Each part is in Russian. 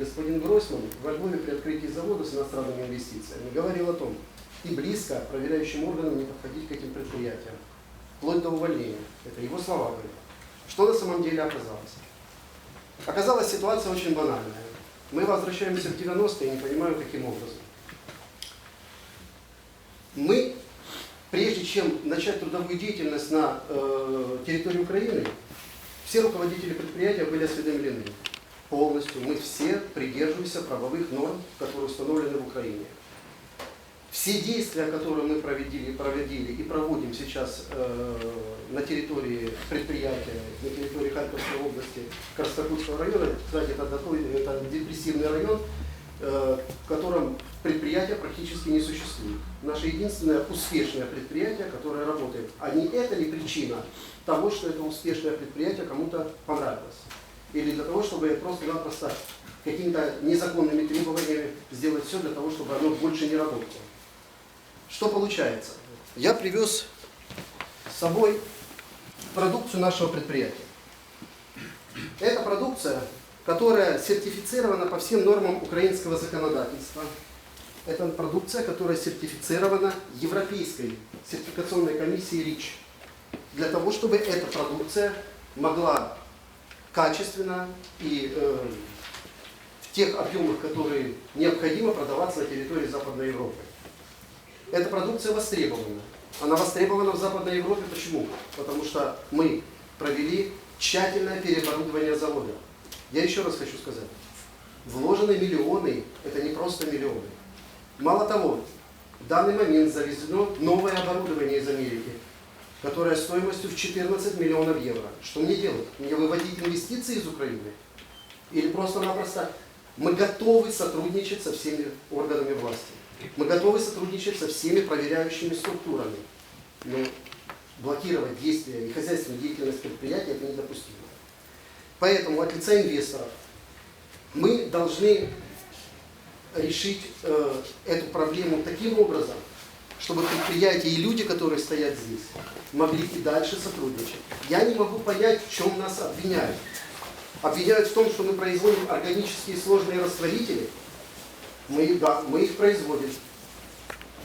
Господин Гройсман во Львове при открытии завода с иностранными инвестициями говорил о том, и близко проверяющим органам не подходить к этим предприятиям, вплоть до увольнения. Это его слова были. Что на самом деле оказалось? Оказалась ситуация очень банальная. Мы возвращаемся в 90-е и не понимаю, каким образом. Мы, прежде чем начать трудовую деятельность на э, территории Украины, все руководители предприятия были осведомлены полностью. Мы все придерживаемся правовых норм, которые установлены в Украине. Все действия, которые мы проводили, проводили и проводим сейчас э, на территории предприятия, на территории Харьковской области, Краснокутского района, кстати, это, такой, это депрессивный район, э, в котором предприятия практически не существует. Наше единственное успешное предприятие, которое работает. А не это ли причина того, что это успешное предприятие кому-то понравилось? Или для того, чтобы просто-напросто какими-то незаконными требованиями сделать все для того, чтобы оно больше не работало? Что получается? Я привез с собой продукцию нашего предприятия. Это продукция, которая сертифицирована по всем нормам украинского законодательства. Это продукция, которая сертифицирована Европейской сертификационной комиссией РИЧ. Для того, чтобы эта продукция могла качественно и э, в тех объемах, которые необходимо продаваться на территории Западной Европы. Эта продукция востребована. Она востребована в Западной Европе. Почему? Потому что мы провели тщательное переоборудование завода. Я еще раз хочу сказать. Вложены миллионы, это не просто миллионы. Мало того, в данный момент завезено новое оборудование из Америки, которое стоимостью в 14 миллионов евро. Что мне делать? Мне выводить инвестиции из Украины? Или просто-напросто мы готовы сотрудничать со всеми органами власти? Мы готовы сотрудничать со всеми проверяющими структурами. Но блокировать действия и хозяйственную деятельность предприятия это недопустимо. Поэтому от лица инвесторов мы должны решить э, эту проблему таким образом, чтобы предприятия и люди, которые стоят здесь, могли и дальше сотрудничать. Я не могу понять, в чем нас обвиняют. Обвиняют в том, что мы производим органические сложные растворители. Мы, да, мы их производим.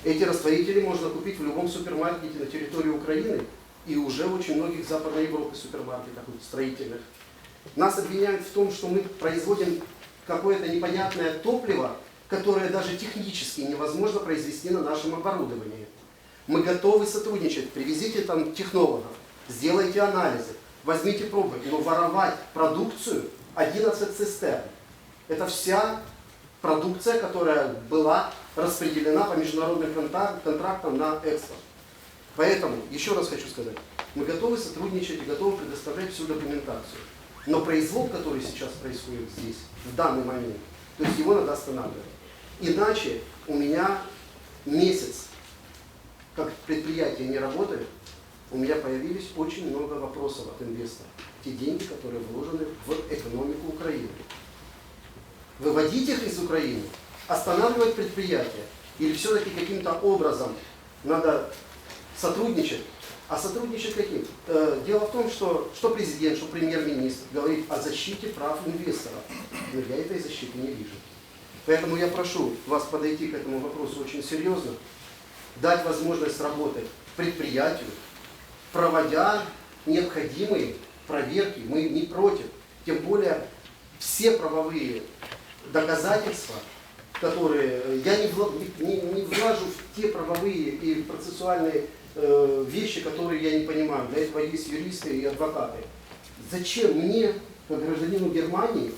Эти растворители можно купить в любом супермаркете на территории Украины и уже в очень многих Западной Европы супермаркетах строительных. Нас обвиняют в том, что мы производим какое-то непонятное топливо, которое даже технически невозможно произвести на нашем оборудовании. Мы готовы сотрудничать, привезите там технологов, сделайте анализы, возьмите пробы, но воровать продукцию 11 цистерн. Это вся продукция, которая была распределена по международным контрактам на экспорт. Поэтому, еще раз хочу сказать, мы готовы сотрудничать и готовы предоставлять всю документацию. Но произвол, который сейчас происходит здесь, в данный момент, то есть его надо останавливать. Иначе у меня месяц, как предприятие не работает, у меня появились очень много вопросов от инвесторов. Те деньги, которые вложены в экономику Украины. Выводить их из Украины, останавливать предприятие, или все-таки каким-то образом надо сотрудничать. А сотрудничать каким? Э, Дело в том, что, что президент, что премьер-министр говорит о защите прав инвесторов. Но я этой защиты не вижу. Поэтому я прошу вас подойти к этому вопросу очень серьезно, дать возможность работать предприятию, проводя необходимые проверки. Мы не против. Тем более все правовые доказательства, которые э, я не, вла- не- не влажу в те правовые и процессуальные вещи, которые я не понимаю. Для этого есть юристы и адвокаты. Зачем мне, как гражданину Германии,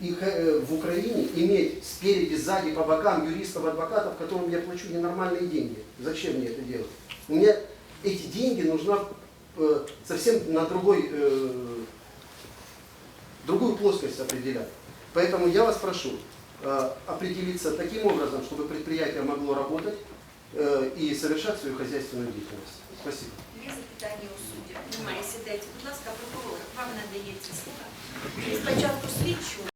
и э, в Украине иметь спереди, сзади, по бокам юристов, адвокатов, которым я плачу ненормальные деньги? Зачем мне это делать? Меня эти деньги нужна э, совсем на другой, э, другую плоскость определять. Поэтому я вас прошу э, определиться таким образом, чтобы предприятие могло работать э, и совершать свою хозяйственную деятельность. Спасибо. Є запитання у суддів? Немає. Сідайте. Будь ласка, прокурор, вам надається слово. І спочатку слідчу.